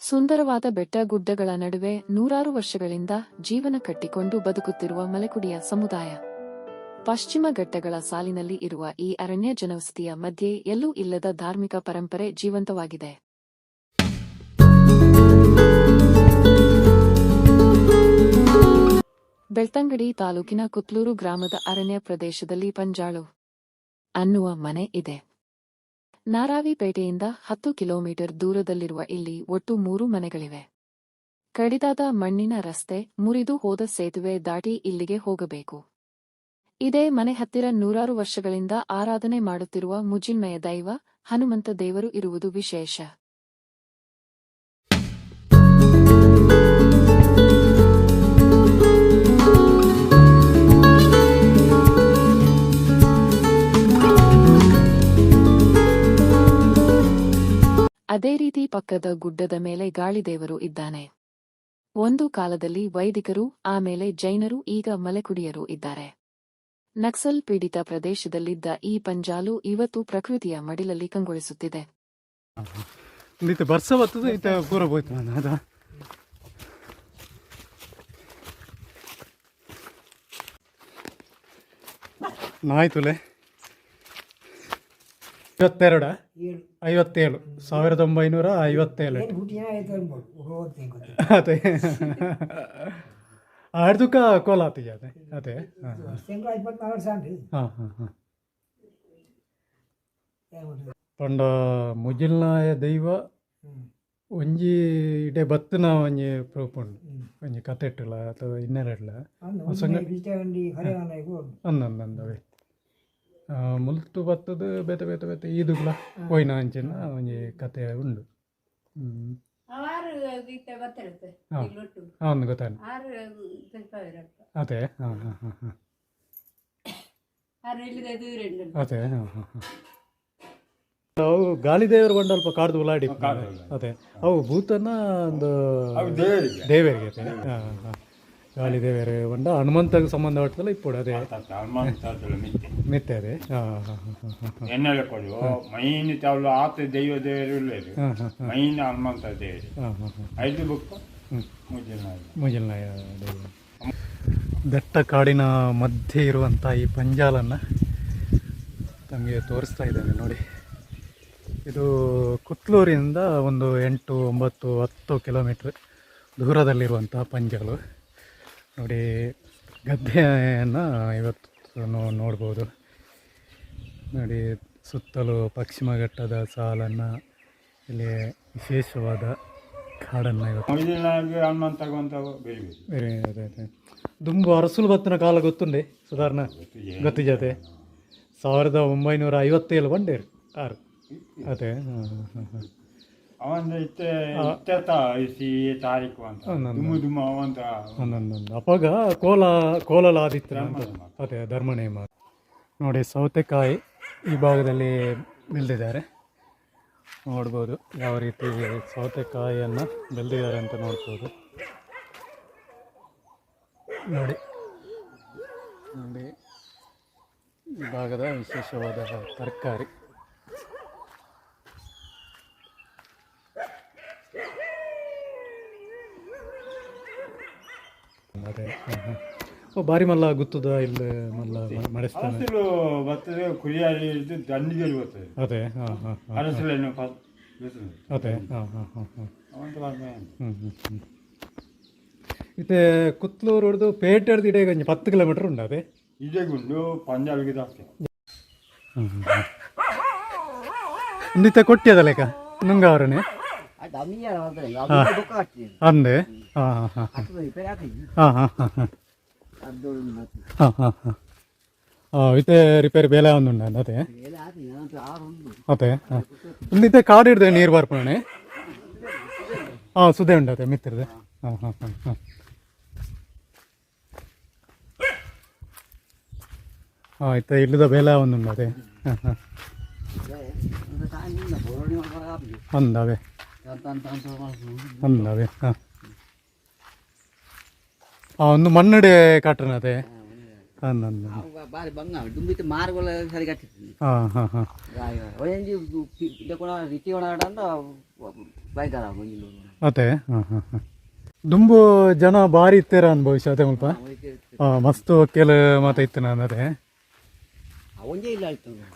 ಸುಂದರವಾದ ಬೆಟ್ಟ ಗುಡ್ಡಗಳ ನಡುವೆ ನೂರಾರು ವರ್ಷಗಳಿಂದ ಜೀವನ ಕಟ್ಟಿಕೊಂಡು ಬದುಕುತ್ತಿರುವ ಮಲೆಕುಡಿಯ ಸಮುದಾಯ. ಪಶ್ಚಿಮ ಘಟ್ಟಗಳ ಸಾಲಿನಲ್ಲಿ ಇರುವ ಈ ಅರಣ್ಯ ಜನವಸತಿಯ ಮಧ್ಯೆ ಎಲ್ಲೂ ಇಲ್ಲದ ಧಾರ್ಮಿಕ ಪರಂಪರೆ ಜೀವಂತವಾಗಿದೆ. ಬೆಳ್ತಂಗಡಿ ತಾಲೂಕಿನ ಕುತ್ಲೂರು ಗ್ರಾಮದ ಅರಣ್ಯ ಪ್ರದೇಶದಲ್ಲಿ ಪಂಜಾಳು ಅನ್ನುವ ಮನೆ ಇದೆ. ನಾರಾವಿಪೇಟೆಯಿಂದ ಹತ್ತು ಕಿಲೋಮೀಟರ್ ದೂರದಲ್ಲಿರುವ ಇಲ್ಲಿ ಒಟ್ಟು ಮೂರು ಮನೆಗಳಿವೆ. ಕಡಿದಾದ ಮಣ್ಣಿನ ರಸ್ತೆ ಮುರಿದು ಹೋದ ಸೇತುವೆ ದಾಟಿ ಇಲ್ಲಿಗೆ ಹೋಗಬೇಕು. ಇದೇ ಮನೆ ಹತ್ತಿರ ನೂರಾರು ವರ್ಷಗಳಿಂದ ಆರಾಧನೆ ಮಾಡುತ್ತಿರುವ ಮುಜಿನ್ಮಯ ದೈವ ಹನುಮಂತ ದೇವರು ಇರುವುದು ವಿಶೇಷ. ಅದೇ ರೀತಿ ಪಕ್ಕದ ಗುಡ್ಡದ ಮೇಲೆ ಗಾಳಿದೇವರು ಇದ್ದಾನೆ. ಒಂದು ಕಾಲದಲ್ಲಿ ವೈದಿಕರು ಆಮೇಲೆ ಜೈನರು, ಈಗ ಮಲೆಕುಡಿಯರು ಇದ್ದಾರೆ. ನಕ್ಸಲ್ ಪೀಡಿತ ಪ್ರದೇಶದಲ್ಲಿದ್ದ ಈ ಪಂಜಾಲು ಇವತ್ತು ಪ್ರಕೃತಿಯ ಮಡಿಲಲ್ಲಿ ಕಂಗೊಳಿಸುತ್ತಿದೆ. ನಾಯ್ತುಲೆ ಐವತ್ತೆರಡ? ಐವತ್ತೇಳು. ಸಾವಿರದ ಒಂಬೈನೂರ ಐವತ್ತೇಳು. ಅದೇ. ಆಡ್ದುಕ ಕೋಲಾತಿಗೆ ಅದೇ ಅದೇ. ಹಾಂ ಹಾಂ. ಹಾಂ ಮಾಡೋದು ಪಂಡ ಮುಜಿಲ್ನಾಯ ದೈವ. ಒಂಜಿ ಇಡೆ ಬತ್ತನ ಒಂಜಿ ಪ್ರೂಫ್ ಉಂಡು ಒಂಜಿ ಕತೆ ಇಟ್ಟಲ್ಲ ಅಥವಾ ಇನ್ನೆರಡ್ಲ. ಅಂದು ಅಂದಂದವೇ ಮುಲ್ತು ಬತ್ತದ ಬೇತೆ ಬೇತೆ ಬೇತೆ ಈದುಗ್ಲ ಕೊಯ್ನ ಅಂಚಿನ ಒಂಜಿ ಕತೆ ಉಂಡು. ಒಂದು ಗೊತ್ತಾನ ಅದೇ ಹಾಂ ಹಾಂ ಹಾಂ ಹಾಂ. ಅದೇ ಹಾಂ ಹಾಂ ಹಾಂ. ಅವು ಗಾಳಿದೇವರು ದೇವರು ಅಲ್ಪ ಕಾಡ್ದು ಉಲಾಡಿ ಅದೇ ಅವು ಭೂತನ ಒಂದು ದೇವರಿಗೆ. ಹಾಂ ಹಾಂ. ಗಾಳಿದೇವರ ಬಂಡ ಹನುಮಂತಗೆ ಸಂಬಂಧಪಟ್ಟದಲ್ಲ ಇಪ್ಪಡು ಅದೇ. ಮಿತ್ತೆ ಅದೇ. ಎನ್ನೆಲೆ ಕೊಡು ಮೈನ್ ಚಾವಲು ಆತ ದೈವ ದೇವರು ಮೈನ್ ಹನುಮಂತ ದೇವರು. ಐದು ಬುಕ್ ಮುಜಲ್ನಾಯ ದಟ್ಟ ಕಾಡಿನ ಮಧ್ಯೆ ಇರುವಂಥ ಈ ಪಂಜಾಲನ್ನು ತಮಗೆ ತೋರಿಸ್ತಾ ಇದ್ದೇನೆ ನೋಡಿ. ಇದು ಕುತ್ಲೂರಿನಿಂದ ಒಂದು ಎಂಟು ಒಂಬತ್ತು ಹತ್ತು ಕಿಲೋಮೀಟ್ರ್ ದೂರದಲ್ಲಿರುವಂಥ ಪಂಜಾಲು. ನೋಡಿ ಗದ್ದೆಯನ್ನು ಇವತ್ತು ನೋಡ್ಬೋದು. ನೋಡಿ ಸುತ್ತಲೂ ಪಶ್ಚಿಮ ಘಟ್ಟದ ಸಾಲನ್ನು ಇಲ್ಲಿ ವಿಶೇಷವಾದ ಕಾಡನ್ನು ಇವತ್ತು ದುಂಬು ಅರಸುಲು ಬತ್ತಿನ ಕಾಲ ಗೊತ್ತುಂಡೆ ಸಾಧಾರಣ ಗೊತ್ತು ಜೊತೆ. ಸಾವಿರದ ಒಂಬೈನೂರ ಐವತ್ತೇಳು ಬಂಡೇರು ಆರು. ಅದೇ ಹಾಂ ಹಾಂ ಹಾಂ. ಅವಂದ ಇತ್ತೆ ಇತ್ತೆತ್ತ ಇಸಿ ತಾರೀಕು ಅಂತ. ಹನ್ನೊಂದು. ದುಮ್ಮು ದುಮ್ಮ ಅವಂತ. ಒಂದೊಂದೊಂದು ಅವಾಗ ಕೋಲ ಕೋಲಲಾದಿತ್ಯ ಅಂತ. ಅದೇ ಧರ್ಮನೇಮ ನೋಡಿ ಸೌತೆಕಾಯಿ ಈ ಭಾಗದಲ್ಲಿ ಬೆಳೆದಿದ್ದಾರೆ. ನೋಡ್ಬೋದು ಯಾವ ರೀತಿ ಸೌತೆಕಾಯಿಯನ್ನು ಬೆಳೆದಿದ್ದಾರೆ ಅಂತ ನೋಡ್ಬೋದು. ನೋಡಿ. ನೋಡಿ. ಈ ಭಾಗದ ವಿಶೇಷವಾದ ತರಕಾರಿ ಅದೇ ಹಾಂ ಹಾಂ ಬಾರಿ ಮಲ್ಲ ಗುತ್ತದ ಇಲ್ಲಿ ಮಲ್ಲ ಮಾಡಿಸ್ತಾರೆ ಮಾಡಿಸ್ತಾನೆ. ಅರಸಲು ಬರ್ತದೆ ಕುರಿಯಾಳಿ ಹಿಡಿದು ಬರ್ತದೆ. ಅದೇ ಹಾಂ ಹಾಂ ಹಾಂ ಅರಸಲೇನು ಅದೇ ಹಾಂ ಹಾಂ ಹಾಂ ಹಾಂ. ಅವಂತ ಬರ್ಮೆ ಹ್ಞೂ ಹ್ಞೂ ಹ್ಞೂ ಇತ್ತೆ ಕುತ್ಲೂರು ಹಿಡಿದು ಪೇಟೆ ಹಿಡಿದು ಇಡೇ ಒಂಜಿ ಪತ್ತು ಕಿಲೋಮೀಟರ್ ಉಂಡು ಅದೇ? ಇದೇ ಗುಂಡು ಪಂಜಾಬಿಗೆ ಹ್ಞೂ ಇಂದಿತ್ತೆ ಕೊಟ್ಟಿಯದ ಲೆಕ್ಕ? ಅದು ಅಮ್ಮಿಯ ಮಾಡ್ತಾರೆ ಅದು ದುಃಖ ಆಗ್ತದೆ. ಅಂದೆ? ಹಾಂ ಹಾ ಹಾ ಹಾಂ ಹಾಂ ಹಾಂ. ಆಗ್ತದೆ ನಂತರ ಆರು ಉಂಟು ಅದೇ? ಹಾಂ. ಇಂದಿತ್ತೆ ಕಾಡು ಹಿಡ್ದೆ ನೀರು ಬರ್ಪಣೆ ಹಾಂ ಸುದ್ದಿ ಉಂಡು ಅದೇ ಮಿತ್ತಿರದೆ ಹಾಂ ಹಾಂ ಹಾಂ ಹಾಂ. ಹಾಂ ಇಲ್ಲದ ಬೇಲೆ ಒಂದು ಅದೇ. ಹಾಂ ಹಾಂ. ಅಂದವೆ ಅಂದವೆ ಹಾಂ. ಒಂದು ಮಣ್ಣಡೆ ಕಾಟ್ರನ ಅದೇ. ಬಾರಿ ಸರಿ ಒಂಜಿ ಇದಕ್ಕೊಣ ರೀತಿ ಅಂದ ಬೈಕರ ಅದೇ ದುಂಬು ಜನ ಬಾರಿ ಇತ್ತೀರ ಅನ್ಭವಿಸಿ ಅದೇ ಮುಲ್ಪ? ಹಾಂ ಮಸ್ತ್ ಕೆಲ ಮಾತ ಇತ್ತು ನಾನು ಅದೇ. ಒಂಜೇ ಇಲ್ಲ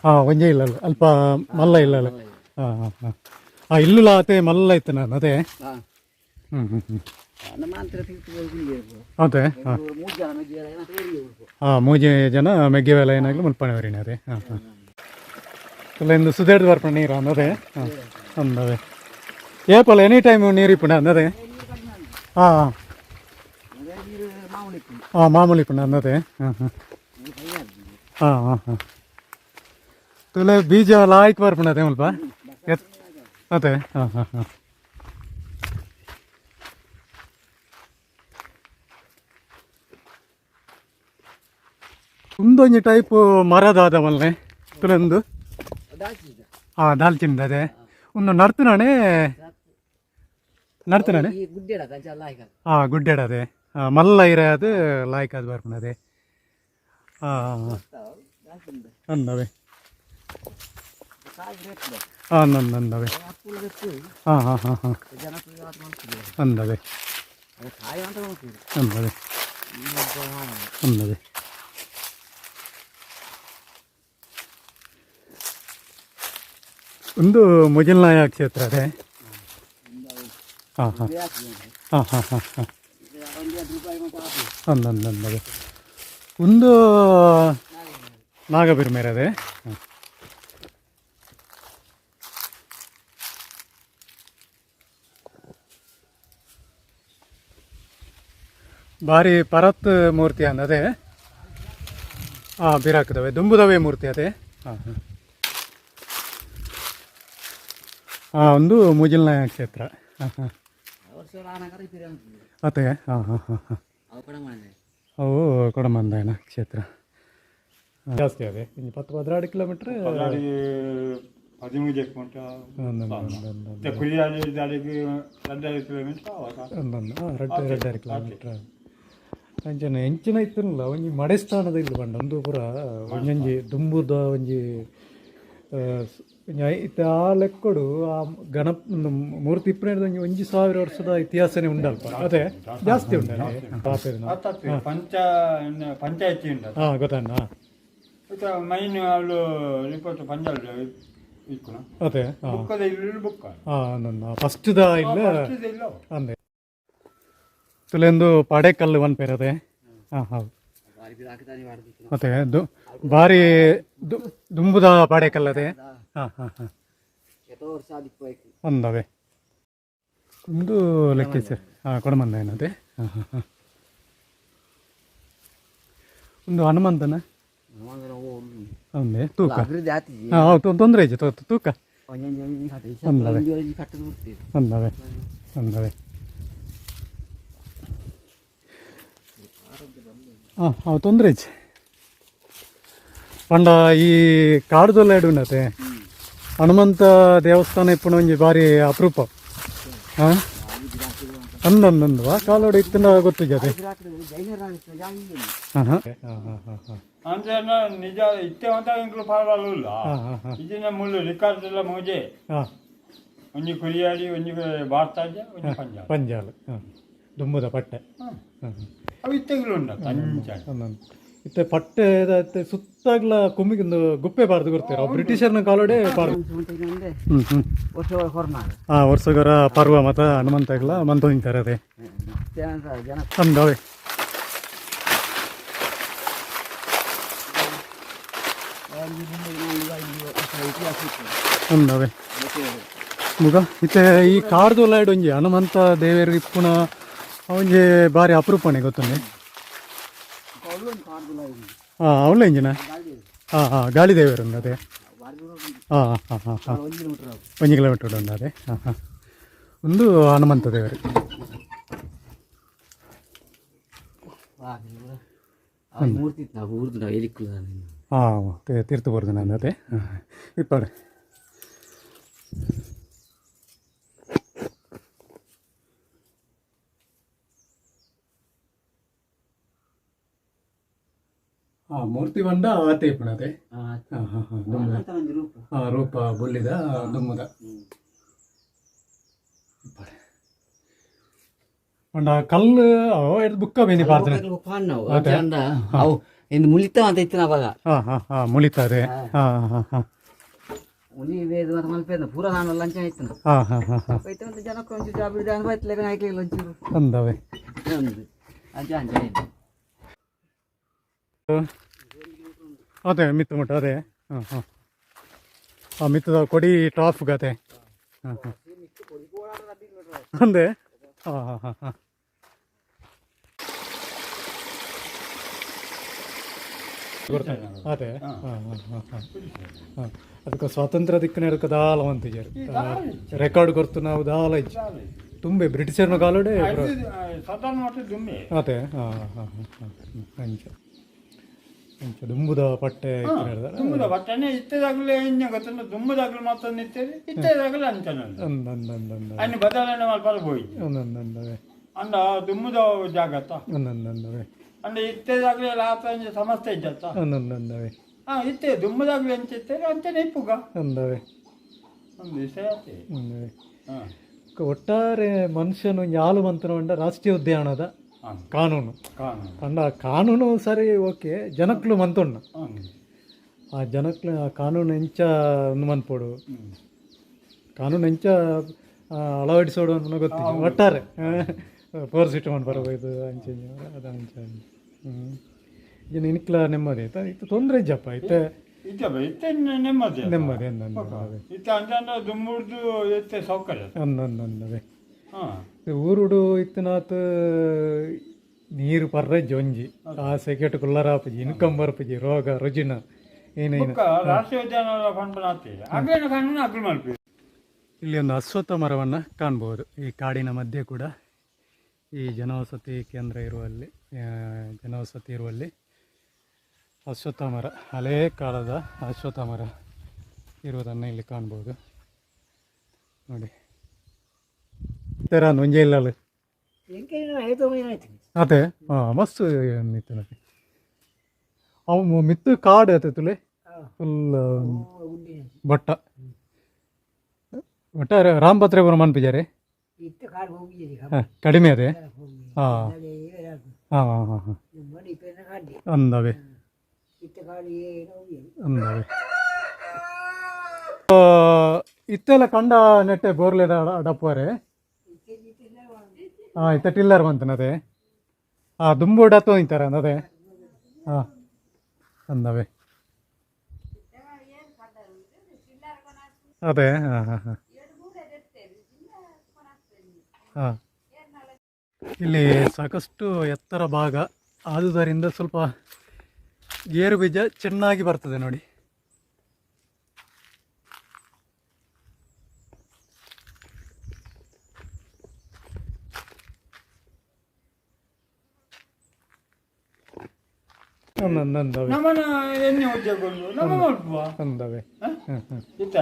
ಹಾಂ ಒಂಜೇ ಇಲ್ಲ ಅಲ್ಪ ಮಲ್ಲ ಇಲ್ಲ ಅಲ್ಲ. ಹಾಂ ಹಾಂ ಹಾಂ ಇಲ್ಲು ಆತೆ ಮಲ್ಲ ಇತ್ತು ನಾನು ಅದೇ. ಹ್ಞೂ ಹ್ಞೂ ಹ್ಞೂ ಮೂಜಿ ಜನ ಮೆಗ್ಗೆ ವೇಲ ಏನಾಗಲಿ ಮುಲ್ಪಣವರಿನ ಅದೇ ಹಾಂ ಹಾಂ. ಇಲ್ಲ ಇಂದು ಸುದೇಡ್ ಬರ್ಪಣ ನೀರು ಅನ್ನದೇ ಹಾಂ ಅಂದದೆ ಏಪಲ್ಲ ಎನಿ ಟೈಮ್ ನೀರು ಇಪ್ಪಣ ಅನ್ನದೇ? ಹಾಂ ಹಾಂ. ಮಾಮೂಲಿ ಇಪ್ಪಣ ಹಾಂ ಮಾಮೂಲಿ ಪುಣ್ಣ ಅನ್ನದೇ ಹಾಂ ಹಾಂ. ಹಾಂ ಹಾಂ ಹಾಂ. ತುಲೆ ಬೀಜ ಲಾಯ್ಕ್ ಬರ್ಪಣ ಅದೇ ಮುಲ್ಪ ಎತ್ ಅದೇ ಹಾಂ ಹಾಂ ಹಾಂ. ಒಂದೊಂದು ಟೈಪ್ ಮರದ ಮಲ್ಲೆ ತುಲೊಂದು ಹಾ ದಾಲ್ಚಿನ್ದ ಅದೇ ಒಂದು ನರ್ತನಾಣೆ ನರ್ತನಾಣೆ? ಹಾ ಗುಡ್ಡೆಡದೆ. ಗುಡ್ಡೆಡ ಅದೇ ಮಲ್ಲ ಇರೆ ಅದು ಲಾಯ್ಕ್ ಅದು ಹಾಂ ಅಂದವೆ ಹಾಂ ನಂದು ಅಂದವೆ ಹಾಂ ಹಾಂ ಹಾಂ. ಹಾಂ ಅಂದವೆ ಅಂದವೆ ಅಂದವೆ ಒಂದು ಮುಜಲ್ನಾಯ ಕ್ಷೇತ್ರ ಅದೇ. ಹಾಂ ಹಾಂ. ಹಾಂ ಹಾಂ ಹಾಂ ಹಾಂ. ಒಂದು ರೂಪಾಯಿ ಮಾತ್ರ ಹಾಕಿ ಅಂದಂದವೆ ಒಂದು ನಾಗಬಿರ್ಮೇರ ಅದೇ. ಹಾಂ ಭಾರಿ ಪರತ್ ಮೂರ್ತಿ ಅಂದದೆ ಹಾಂ ಬಿರಾಕದವೆ ದುಂಬುದವೆ ಮೂರ್ತಿ ಅದೇ. ಹಾಂ ಹಾಂ. ಹಾಂ ಒಂದು ಮುಜಿಲ್ನಾಯ ಕ್ಷೇತ್ರ. ಹಾಂ ಹಾಂ. ವರ್ಷ ಹಾ ಹಾ ಹಾಂ ಹಾಂ. ಅವು ಕೊಡಮಂದಾಯನ ಕ್ಷೇತ್ರ. ಜಾಸ್ತಿ ಅದೇ. ಇನ್ನು ಪತ್ತು ಪದ್ರಾಡು ಕಿಲೋಮೀಟ್ರ್ ಹದಿಮೂರು ಕಿಲೋಮೀಟರ್ ಕಿಲೋಮೀಟರ್ ಕಿಲೋಮೀಟ್ರ್ ಅಂಚನೆ ಎಂಚಿನ ಇತ್ತಿರಲಿಲ್ಲ ಒಂಜಿ ಮಡೆಸ್ಥಾನದ ಇಲ್ಲಿ ಬಂಡ ಒಂದು ಪೂರ ಒಂಜೊಂಜಿ ದುಂಬುದ ಒಂಜಿ ಒಂಜಿ ಆ ಲೆಕ್ಕಡು ಆ ಗಣ ಒಂದು ಮೂರ್ತಿ ಇಪ್ಪನೇ ಒಂಜಿ ಒಂಜಿ ಸಾವಿರ ವರ್ಷದ ಇತಿಹಾಸನೇ ಉಂಡಲ್ಪ ಅದೇ ಜಾಸ್ತಿ ಉಂಟು ಪಂಚ ಪಂಚಾಯತಿ ಉಂಟು ಹಾಂ ಗೊತ್ತಣ್ಣ ಮೈನ್ ಅವಳು ರಿಪೋರ್ಟ್ ಇಕ್ಕುನ? ಅದೇ ಬುಕ್ಕ. ಹಾಂ ನನ್ನ ಫಸ್ಟ್ದ ಇಲ್ಲ. ಇಲ್ಲ. ಅಂದೆ. ತುಲೆಂದು ಪಾಡೇಕಲ್ಲು ಒನ್ ಪೇರ್ ಅದೇ. ಹಾಂ ಹೌದು. ಬಾರಿ ಬಿರು ಮತ್ತೆ ದು ಭಾರಿ ದು ದುಂಬುದ ಪಾಡೇಕಲ್ಲದೆ ಅದೇ. ಹಾಂ ಹಾಂ ಹಾಂ. ಒಂದವೆ. ಒಂದು ಲೆಕ್ಕ ಸರ್ ಹಾಂ ಕೊಡಮಂದ ಏನದೆ? ಹಾಂ ಹಾಂ ಹಾಂ. ಒಂದು ಹನುಮಂತನ? ಒಂದೇ ತೂಕ. ಹಾಂ ತೊಂದರೆ ಇದೆ ತೂಕ ಒಂದವೆ. ಒಂದವೆ ಒಂದವೆ. ಹಾಂ ಹಾಂ ತೊಂದರೆ ಇಜ್ಜಿ ಪಂಡ ಈ ಕಾಡುದಲ್ಲ ಉಂಡತೆ ಹನುಮಂತ ದೇವಸ್ಥಾನ ಇಪ್ಪಣ ಒಂಜಿ ಬಾರಿ ಅಪರೂಪ. ಹಾಂ ಅಂದಂದಂದು. ಆ ಕಾಲೋಡು ಇತ್ತಿನ ಗೊತ್ತಿದೆ ಜೈನರಾಗಿತ್ತು ಜಾಗ ಹಾಂ ಹಾಂ ಹಾಂ ಹಾಂ ಹಾಂ ಹಾಂ ಅಂದ್ರೆ ನಿಜ ಇತ್ತೆ ಅಂತ ಇಂಕ್ಲು ಪರವಾಗಿಲ್ಲ. ಇದನ್ನ ಮುಳ್ಳು ರಿಕಾರ್ಡ್ ಎಲ್ಲ ಮೋಜೆ ಒಂಜಿ ಕುರಿಯಾಡಿ ಒಂಜಿ ಭಾರತಾಜ ಒಂಜಿ ಪಂಜಾಬ್. ಪಂಜಾಲ್ ಹಾಂ. ದುಂಬುದ ಪಟ್ಟೆ. ಹಾಂ. ಅವು ಇತ್ತೆಗಳು ಉಂಟ ಇತ್ತೆ ಪಟ್ಟೆ ಇತ್ತೆ ಸುತ್ತಾಗ್ಲ ಕುಮ್ಮಿ ಗುಪ್ಪೆ ಬಾರ್ದು ಗೊತ್ತೀರ ಬ್ರಿಟಿಷರ್ನ ಕಾಲೋಡೆ ಬಾರ್ದು. ಹಾ ವರ್ಷಗರ ಪರ್ವ ಮತ ಹನುಮಂತಗ್ಲ ಮಂತೊಂತಾರೆ ಅದೇ. ಜನ ಜನ ಅಂದವೆ ಅಂದವೆ ಮುಗ ಇತ್ತೆ ಈ ಕಾರ್ದು ಲೈಡ್ ಒಂಜಿ ಹನುಮಂತ ದೇವೇರು ಇಪ್ಪುನ ಒಂಜಿ ಬಾರಿ ಅಪರೂಪಣೆ ಗೊತ್ತುಂಡೆ అవునులే ఇంజిన గాలిదేవరు ఉంది అదే ఒంజి కిలోమీటర్ ఉంది అదే ముందు హనుమంత దేవరు తీర్తు పోరుతున్నాను అదే ఇప్పుడు ಆ ಮೂರ್ತಿ ಬಂಡ ಆತೆ ಇಪ್ಪಣತೆ ಆ, ರೂಪ. ಬುಲ್ಲಿದ ದುಮ್ಮದ. ಒಂಡ ಕಲ್ಲು ಎಡ್ ಬುಕ್ಕ ಬೇನಿ ಪಾತ್ರೆ ಅವು ಇಂದು ಮುಳಿತ ಅಂತ ಇತ್ತು ಅವಾಗ ಹಾ ಹಾ ಹಾ ಮುಳಿತದೆ ಹಾ. ಹಾ ಹಾ ಮುನಿ ವೇದ ಮತ್ತೆ ಮಲ್ಪೇದ ಪೂರ ನಾನು ಲಂಚ ಆಯ್ತು ಹಾ ಹಾ ಹಾ ಜನಕ್ಕೆ ಒಂಚೂರು ಜಾಬ್ ಹಿಡಿದ ಲೇಖನ ಹಾಕ್ಲಿಲ್ಲ ಒಂಚೂರು ಅಂದವೆ. ಅಂಜ ಅಂಚ ಇದೆ ಅದೇ ಮಿತ್ತು ಮುಟ್ಟ ಅದೇ. ಹಾಂ ಹಾಂ. ಆ ಮಿತ್ತದ ಕೊಡಿ ಟಾಪ್ ಗತೆ ಹಾಂ ಹಾಂ. ಅಂದೆ? ಹಾಂ ಹಾಂ ಹಾಂ ಹಾಂ. ಅದೇ. ಹಾಂ ಹಾಂ ಹಾಂ ಹಾಂ. ಹಾಂ. ಅದಕ್ಕೆ ಸ್ವಾತಂತ್ರ್ಯ ದಿಕ್ಕನೇ ಅದಕ್ಕೆ ದಾಲ ಅಂತಿದ್ದಾರೆ ರೆಕಾರ್ಡ್ ಕೊರ್ತು ನಾವು ದಾಲ ಇಜ್ಜಿ ತುಂಬೆ ಬ್ರಿಟಿಷರ್ನ ಕಾಲಡೆ ಅದೇ. ಹಾಂ ಹಾಂ ಹಾಂ ಹಾಂ ಅಂಚೆ ಇಂಚ ದುಂಬುದ ಪಟ್ಟೆ ತುಂಬದ ಬಟ್ಟನೆ ಇತ್ತದಾಗಲೇ ಇನ್ನೇ ಗೊತ್ತಿಲ್ಲ ತುಂಬದಾಗಲೇ ಮತ್ತೊಂದು ಇತ್ತೇರಿ ಇತ್ತದಾಗಲೇ ಅಂಚನಂದ ಒಂದೊಂದೊಂದೊಂದು. ಅನ್ನ ಬದಲಾವಣೆ ಮಲ್ಪಲ ಹೋಯಿ ಒಂದೊಂದೊಂದವೇ ಅಂದ ದುಮ್ಮದ ಜಾಗತ್ತ ಒಂದೊಂದೊಂದವೇ ಅಂದ ಇತ್ತದಾಗಲೇ ಲಾತ ಸಮಸ್ಯೆ ಇದ್ದತ್ತ ಒಂದೊಂದೊಂದವೇ ಹಾಂ ಇತ್ತೆ ದುಮ್ಮದಾಗಲೇ ಅಂತ ಇತ್ತೇರಿ ಅಂಚನೆ ಇಪ್ಪುಗ ಒಂದವೇ ಒಂದು ವಿಷಯ ಒಂದವೇ ಹಾಂ. ಒಟ್ಟಾರೆ ಮನುಷ್ಯನು ಯಾಲು ಮಂತ್ರ ರಾಷ್ಟ್ರೀಯ ಉದ್ಯಾನದ ಕಾನೂನು. ಕಂಡ ಕಾನೂನು ಸರಿ ಓಕೆ. ಜನಕ್ಲು ಮಂತೊಣ್ಣ. ಆ ಜನಕ್ಲು ಆ ಕಾನೂನು ಎಂಚ ಮಂತ್ಪೋಡು ಕಾನೂನು ಎಂಚ ಅಳವಡಿಸೋಡು ಅಂತ ಗೊತ್ತಿಲ್ಲ. ಒಟ್ಟಾರೆ. ಫೋರ್ಸ್ ಇಟ್ಕೊಂಡು ಬರಬಹುದು ಅಂಚೆ ಅದು ಅಂಚೆ ಹ್ಞೂ ಇದು ಇನ್ಕ್ಲ ನೆಮ್ಮದಿ ಆಯ್ತಾ? ಇತ್ತು ತೊಂದರೆ ಇಜ್ಜಪ್ಪ ಐತೆ ಇತ್ತೆ ನೆಮ್ಮದಿ ನೆಮ್ಮದಿ ಅಂದ. ಇತ್ತೆ ಸೌಕರ್ಯ. ಹಾ ಊರುಡು ಇತ್ತನಾತ್ ನೀರು ಪರ್ರೆ ಜೊಂಜಿ ಆ ಸೆಕೆಟ್ ಕುಲ್ಲರಾಪಜಿ ಇನ್ಕಮ್ ಬರ್ಪಜಿ ರೋಗ ರುಜಿನ ಏನೇನು. ರಾಷ್ಟ್ರೀಯ ಉದ್ಯಾನವನ ಫಂಡ್ ಇಲ್ಲಿ ಒಂದು ಅಶ್ವತ್ಥ ಮರವನ್ನು ಕಾಣ್ಬೋದು. ಈ ಕಾಡಿನ ಮಧ್ಯೆ ಕೂಡ ಈ ಜನವಸತಿ ಕೇಂದ್ರ ಇರುವಲ್ಲಿ ಜನವಸತಿ ಇರುವಲ್ಲಿ ಅಶ್ವತ್ಥ ಮರ ಹಳೇ ಕಾಲದ ಅಶ್ವತ್ಥ ಮರ ಇರುವುದನ್ನು ಇಲ್ಲಿ ಕಾಣ್ಬೋದು. ನೋಡಿ. ತೆರ ನೊಂಜೆ ಇಲ್ಲಲ್ಲ ಅದೇ ಹಾಂ ಮಸ್ತ್ ನನಗೆ ಅವು ಮಿತ್ತು ಕಾಡು ಆಯ್ತು ತುಲೆ. ಫುಲ್ ಬಟ್ಟ ಒಟ್ಟಾರೆ ರಾಮಭದ್ರೇಪುರ ಬರೋ ಹಾಂ ಕಡಿಮೆ ಅದೇ. ಹಾಂ. ಹಾಂ ಹಾಂ ಹಾಂ ಹಾಂ. ಅಂದವೆ. ಅಂದವೆ. ಇತ್ತೆಲ್ಲ ಕಂಡ ನೆಟ್ಟೆ ಬೋರ್ಲೆ ಡಪ್ಪರೆ ಹಾಂ ಟಿಲ್ಲರ್ ಬಂತನದೆ ಹಾಂ ದುಂಬು ಡತ್ತು ಇಂತಾರೆ ಅದೇ ಹಾಂ ಅಂದವೆ. ಅದೇ ಹಾಂ ಹಾಂ ಹಾಂ ಇಲ್ಲಿ ಸಾಕಷ್ಟು ಎತ್ತರ ಭಾಗ. ಆದುದರಿಂದ ಸ್ವಲ್ಪ ಗೇರು ಬೀಜ ಚೆನ್ನಾಗಿ ಬರ್ತದೆ ನೋಡಿ. ನಮ್ಮನ ಎಣ್ಣೆ ಉದ್ಯೋಗಗಳು ನಮ್ಮ ಮಲ್ಪುವ ಅಂದವೆ ಈತ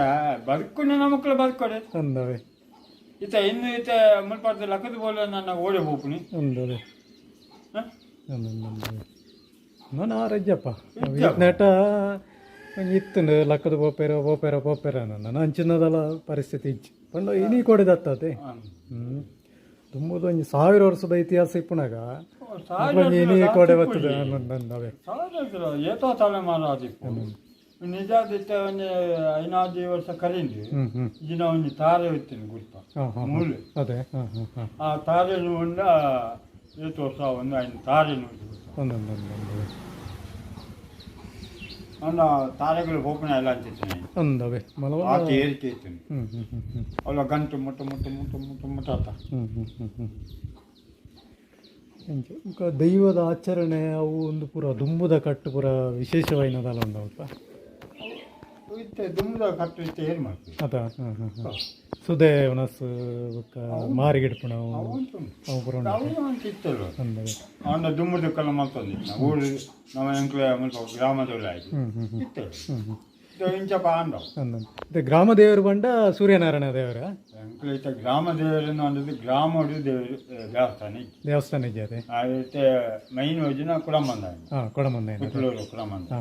ಬದುಕುನ ನಮ್ಮ ಮಕ್ಕಳು ಬದುಕೊಡೆ ಅಂದವೆ ಈತ ಇನ್ನು ಈತ ಮುಲ್ಪಾಡ್ದು ಲಕ್ಕದ ಬೋಲ ನನ್ನ ಓಡಿ ಹೋಗ್ನಿ ಅಂದವೆ ಹ? ಅಂದವೆ ನಾನು ಆರಜ್ಜಪ್ಪ ನೆಟ ಇತ್ತು ಲಕ್ಕದ ಬೋಪೇರ ಬೋಪೇರ ಬೋಪೇರ ನನ್ನ ಅಂಚಿನದಲ್ಲ ಪರಿಸ್ಥಿತಿ ಇಚ್ಚಿ ಪಂಡ ಇನಿ ಕೊಡಿದತ್ತದೆ ಹ್ಮ್. ಹ್ಞೂ ತುಂಬದು ಒಂಜಿ ಸಾವಿರ ವರ್ಷದ ಇತಿಹಾಸ ಇಪ್ಪುನಾಗ ಒಂಜಿ ಇನಿ ಕೊಡೆ ಬರ್ತದೆ ಸಾವಿರ ಏತೋ ತಲೆಮಾರು ಆದಿಪ್ಪು ನಿಜ ಇತ್ತ ಒಂದು ಐನಾದಿ ವರ್ಷ ಹ್ಞೂ ಇನ್ನ ಒಂದು ತಾರೆ ಇರ್ತೀನಿ ಗುರ್ತ ಮೂಲೆ ಅದೇ ಆ ತಾರೆ ಉಂಡ ಏತು ವರ್ಷ ಒಂದು ಐದು ತಾರೆ ಒಂದೊಂದೊಂದೊಂದವೆ ಅಂದ ತಾರೆಗಳು ಹೋಗೋಣ ಎಲ್ಲ ಅಂತಿದ್ದೀನಿ ಅಂದವೆ ಮಲವ ಆಕೆ ಏರಿಕೆ ಇತ್ತು ಹ್ಞೂ ಹ್ಞೂ ಹ್ಞೂ ಹ್ಞೂ ಅವಳ ಗಂಟು ಮುಟ್ಟ ಮುಟ್ಟ ಮುಟ್ಟ ಮುಟ್ಟ ಮುಟ್ಟಾತ ಹ್ಞೂ ಹ್ಞೂ ಹ್ಞೂ ಹ್ಞೂ ದೈವದ ಆಚರಣೆ ಅವು ಒಂದು ಪೂರ ದುಂಬುದ ಕಟ್ಟು ಪೂರ ವಿಶೇಷವಾಯಿನದಲ್ಲ ಅಲ್ಪ ಇತ್ತೆ ದುಂಬುದ ಕಟ್ಟು ಇತ್ತೆ ಏನು ಮಾಡ್ತೀವಿ? ಅದ? ಹಾಂ ಹಾಂ ಹಾಂ ಸುದೇವನಸ್ ಬೊಕ್ಕ ಮಾರಿಗಿಡ್ಪುಣ ಆಂಡ ಊರು ನಮ್ಮ ಎಂಕ್ಲೆ ಇಂಚ ಗ್ರಾಮ ದೇವರು ಬಂಡ ಸೂರ್ಯನಾರಾಯಣ ದೇವರ? ಇತ್ತ ಗ್ರಾಮ ದೇವರನ್ನು ಗ್ರಾಮ ದೇವಸ್ಥಾನ ದೇವಸ್ಥಾನ ಇದೆ ಅದಕ್ಕೆ ಮೈನ್ ಯೋಜನೆ ಕುಡಮಂದ ಹಾಂ ಕೊಡಮಂದ ಪುತ್ತೂರು ಕುಡಮಂದ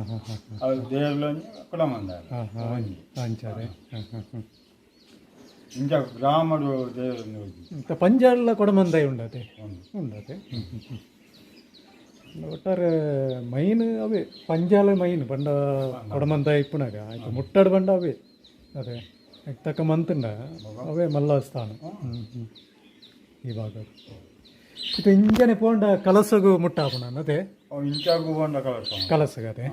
ಅವ್ರ ದೇವರಲ್ಲಿ இந்த கிராம தேவன்னு ಇಂಥ ಪಂಜಾಳ ಕೊಡಮಂದಾಯ ಉಂಡತೆ. ಉಂಡತೆ. ಒಟ್ಟಾರೆ ಮೈನ್ ಅವೇ ಪಂಜಾಲ ಮೈನ್ ಬಂಡ ಕೊಡಮಂದಾಯ ಇಪ್ಪುನಾಗ ಆಯ್ತು ಮುಟ್ಟಾಡ್ ಬಂಡ ಅವೇ. ಅದೇ ತಕ್ಕ ಮಂತಂಡ ಅವೇ ಮಲ್ಲ ಸ್ಥಾನ ಹ್ಮ್, ಹ್ಮ್. ಇವಾಗ ಇದು ಇಂಜನೆ ಪೋಂಡ ಕಲಸಗು ಮುಟ್ಟಾಪುಣ ಅದೇ? ಇಂಚಾಗೂ ಬಂದ ಕಲಸಗದೆ.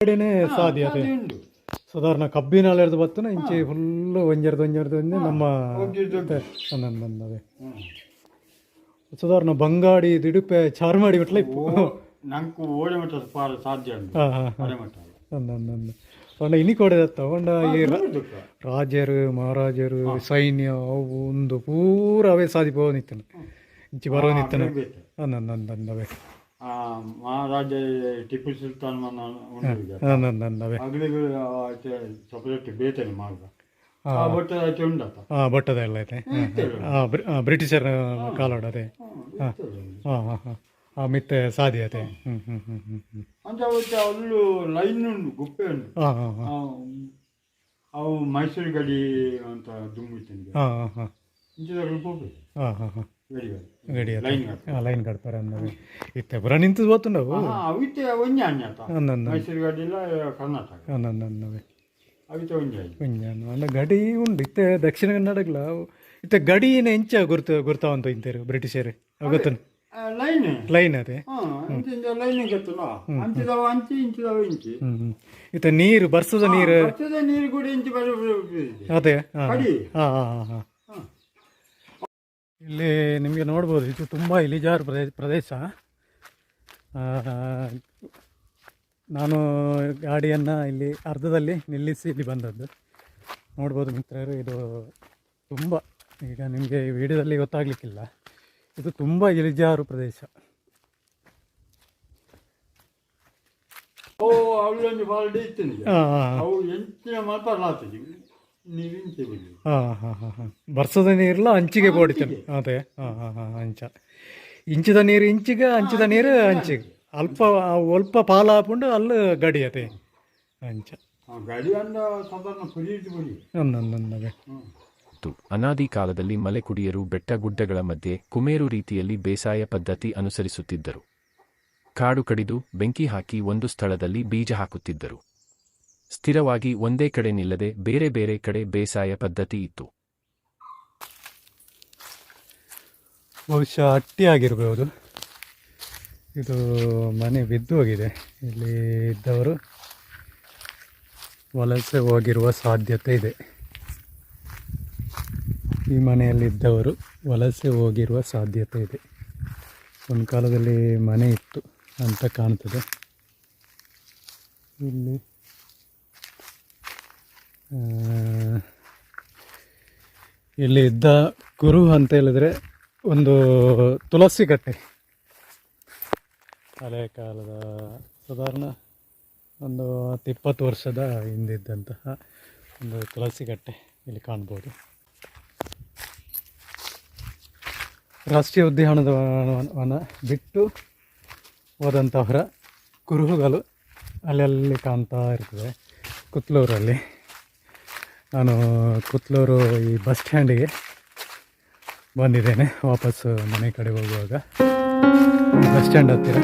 ಕಡೆನೇ ಸಾಧಾರಣ ಕಬ್ಬಿನ ಎರ್ದು ಬತ್ತನ ಇಂಚೆ ಫುಲ್ಲು ಒಂಜರ್ದು ಒಂಜರ್ದು ಒಂಜೆ ನಮ್ಮ ಬಂದವೆ ಸಾಧಾರಣ ಬಂಗಾಡಿ ದಿಡುಪೆ ಚಾರ್ಮಾಡಿ ಬಿಟ್ಲ ಇಪ್ಪು. ನಂಕು ಓಡೆ ಮಟ್ಟ ಸಾಧ್ಯ ಅಂದ ಹಾಂ ಓಡಿಮಟ್ಟ ಒಂಡ ಈ ರಾಜರು ಮಹಾರಾಜರು ಸೈನ್ಯ ಅವು ಒಂದು ಪೂರ ಅವೇ ಸಾದಿ ಪೋ ನಿತ್ತನ ಇಂಚಿ ಬರೋ ನಿತ್ತನ. ಮಹಾರಾಜ ಟಿಪ್ಪು ಸುಲ್ತಾನ್ ಸಪರೇಟ್ ಬೇತನೆ ಮಾಡ್ದ ಬಟ್ಟದ ಆಚೆ ಉಂಡಪ್ಪ ಹಾಂ ಬಟ್ಟದ ಎಲ್ಲ ಐತೆ. ಹಾಂ ಬ್ರಿಟಿಷರ ಕಾಲೋಡ ಅದೇ. ಹಾಂ ಹಾಂ. ಹಾಂ ಹಾಂ ಮಿತ್ತೆ ಸಾಧ್ಯತೆ ಹ್ಞೂ ಅಂತ ಅಲ್ಲೂ ಲೈನ್ ಉಂಟು ಗುಪ್ಪೆ ಉಂಟು. ಅವು ಮೈಸೂರು ಗಡಿ ಅಂತ ದುಂಬಿಟ್ಟಿಂದ ಹಾಂ ಹಾಂ ಹಾಂ ಹಾಂ ಹಾಂ. ಲೈನ್ ಕಡ್ತಾರೆ ಅನ್ನೋದು ಇತ್ತೆ ಬರ ನಿಂತು ಗೊತ್ತುಂಡವು? ಅವಿತೆ ಒಂಜಿ ಅನ್ಯತ ಮೈಸೂರು ಗಡಿಲ ಕರ್ನಾಟಕ. ಅನ್ನೋವೆ ಅವಿತೆ ಒಂಜಿ ಗಡಿ ಉಂಡು ಇತ್ತೆ ದಕ್ಷಿಣ ಕನ್ನಡಗ್ಲ ಇತ್ತೆ ಗಡಿನ ಎಂಚ ಗುರ್ತು ಗುರ್ತಾವಂತ ಇಂತೇರು ಬ್ರಿಟಿಷರು. ಅವತ್ತು ಲೈನ್. ಲೈನ್ ಅದೇ. ಲೈನ್ ಗೊತ್ತಲ್ಲ ಅಂಚಿದವ ಅಂಚಿ ಇಂಚಿದವ ಇಂಚಿ. ಇತ್ತೆ ನೀರು ಬರ್ಸದ ನೀರು ನೀರು ಕೂಡ ಇಂಚಿ ಅದೇ ಹಾಂ ಹಾಂ ಹಾಂ. ಇಲ್ಲಿ ನಿಮಗೆ ನೋಡ್ಬೋದು ಇದು ತುಂಬ ಇಳಿಜಾರು ಪ್ರದೇಶ. ಪ್ರದೇಶ ನಾನು ಗಾಡಿಯನ್ನು ಇಲ್ಲಿ ಅರ್ಧದಲ್ಲಿ ನಿಲ್ಲಿಸಿ ಇಲ್ಲಿ ಬಂದದ್ದು. ನೋಡ್ಬೋದು ಮಿತ್ರರು ಇದು ತುಂಬ ಈಗ ನಿಮಗೆ ಈ ವಿಡಿಯೋದಲ್ಲಿ ಗೊತ್ತಾಗಲಿಕ್ಕಿಲ್ಲ. ಇದು ತುಂಬ ಇಳಿಜಾರು ಪ್ರದೇಶ. ಓ ಅವಳೊಂದು ಬಾಲ್ಡಿ ಇತ್ತು ಹಾಂ ಹಾಂ ಹಾಂ ಹಾಂ ಹಾಂ ಹಾಂ. ಬರ್ಸದ ನೀರೆಲ್ಲ ಅಂಚಿಗೆ ಬೋಡಿತಾನೆ ಅದೇ. ಹಾಂ ಹಾಂ ಹಾಂ ಅಂಚ. ಇಂಚಿದ ನೀರು ಇಂಚಿಗೆ ಅಂಚದ ನೀರು ಅಂಚಿಗೆ. ಅಲ್ಪ ಅಲ್ಪ ಪಾಲ ಹಾಕೊಂಡು ಅಲ್ಲಿ ಗಡಿ ಅದೇ. ಅಂಚ. ಗಾಡಿ ಅಂದ ಸಾಧಾರಣ ಬಿಡಿ ಇತ್ತು. ಅನಾದಿ ಕಾಲದಲ್ಲಿ ಮಲೆಕುಡಿಯರು ಬೆಟ್ಟಗುಡ್ಡಗಳ ಮಧ್ಯೆ ಕುಮೇರು ರೀತಿಯಲ್ಲಿ ಬೇಸಾಯ ಪದ್ಧತಿ ಅನುಸರಿಸುತ್ತಿದ್ದರು. ಕಾಡು ಕಡಿದು ಬೆಂಕಿ ಹಾಕಿ ಒಂದು ಸ್ಥಳದಲ್ಲಿ ಬೀಜ ಹಾಕುತ್ತಿದ್ದರು. ಸ್ಥಿರವಾಗಿ ಒಂದೇ ಕಡೆ ನಿಲ್ಲದೆ ಬೇರೆ ಬೇರೆ ಕಡೆ ಬೇಸಾಯ ಪದ್ಧತಿ ಇತ್ತು. ಬಹುಶಃ ಹಟ್ಟಿ ಇದು ಮನೆ ಬಿದ್ದು ಹೋಗಿದೆ. ಇಲ್ಲಿ ಇದ್ದವರು ವಲಸೆ ಹೋಗಿರುವ ಸಾಧ್ಯತೆ ಇದೆ. ಈ ಮನೆಯಲ್ಲಿದ್ದವರು ವಲಸೆ ಹೋಗಿರುವ ಸಾಧ್ಯತೆ ಇದೆ. ಒಂದು ಕಾಲದಲ್ಲಿ ಮನೆ ಇತ್ತು ಅಂತ ಕಾಣ್ತದೆ. ಇಲ್ಲಿ ಇಲ್ಲಿ ಇದ್ದ ಗುರು ಅಂತ ಹೇಳಿದ್ರೆ ಒಂದು ತುಳಸಿ ಕಟ್ಟೆ ಹಳೆ ಕಾಲದ ಸಾಧಾರಣ ಒಂದು ಹತ್ತು ಇಪ್ಪತ್ತು ವರ್ಷದ ಹಿಂದಿದ್ದಂತಹ ಒಂದು ತುಳಸಿ ಕಟ್ಟೆ ಇಲ್ಲಿ ಕಾಣ್ಬೋದು. ರಾಷ್ಟ್ರೀಯ ಉದ್ಯಾನದ ಬಿಟ್ಟು ಹೋದಂತಹರ ಕುರುಹುಗಳು ಅಲ್ಲಲ್ಲಿ ಕಾಣ್ತಾ ಇರ್ತದೆ, ಕುತ್ಲೂರಲ್ಲಿ. ನಾನು ಕುತ್ಲೂರು ಈ ಬಸ್ ಸ್ಟ್ಯಾಂಡಿಗೆ ಬಂದಿದ್ದೇನೆ ವಾಪಸ್ಸು ಮನೆ ಕಡೆ ಹೋಗುವಾಗ. ಬಸ್ ಸ್ಟ್ಯಾಂಡ್ ಹತ್ತಿರ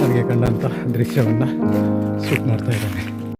ನನಗೆ ಕಂಡಂಥ ದೃಶ್ಯವನ್ನು ಶೂಟ್ ಮಾಡ್ತಾ ಇದ್ದೇನೆ.